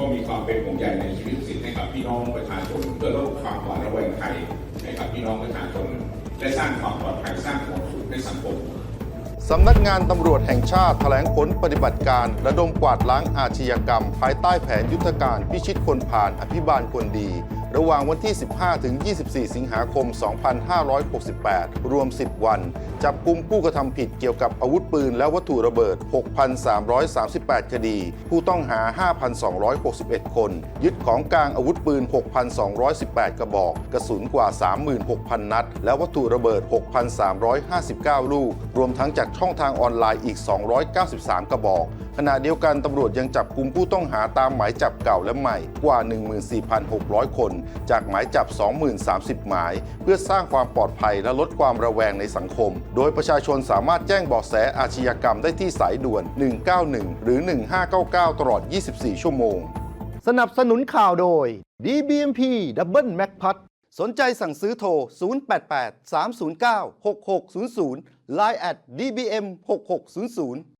ก็มีความเป็นห่วงใยในชีวิตสิทธิ์ให้กับพี่น้องประชาชนเพื่อลดความหวาดระแวงภัยให้กับพี่น้องประชาชน และสร้างความปลอดภัยสร้างความสุขในสังคมสำนักงานตำรวจแห่งชาติแถลงผลปฏิบัติการ ระดมกวาดล้างอาชญากรรม ภายใต้แผนยุทธการพิชิตคนผ่านอภิบาลคนดี ระหว่างวันที่ 15 ถึง 24 สิงหาคม 2568 รวม 10 วัน จับกุมผู้กระทำผิดเกี่ยวกับอาวุธปืนและวัตถุระเบิด 6,338 คดี ผู้ต้องหา 5,261 คน ยึดของกลางอาวุธปืน 6,218 กระบอก กระสุนกว่า 36,000 นัด และวัตถุระเบิด 6,359 ลูก รวมทั้งจากช่องทางออนไลน์อีก 293 กระบอกขณะเดียวกันตำรวจยังจับกลุ่มผู้ต้องหาตามหมายจับเก่าและใหม่กว่า 14,600 คน จากหมายจับ 20,030 หมาย เพื่อสร้างความปลอดภัยและลดความระแวงในสังคม โดยประชาชนสามารถแจ้งเบาะแสอาชญากรรมได้ที่สายด่วน 191 หรือ 1599 ตลอด 24 ชั่วโมง สนับสนุนข่าวโดย DBMP Double Mac p a t สนใจสั่งซื้อโทร 088 309 6600 Line at dbm 6600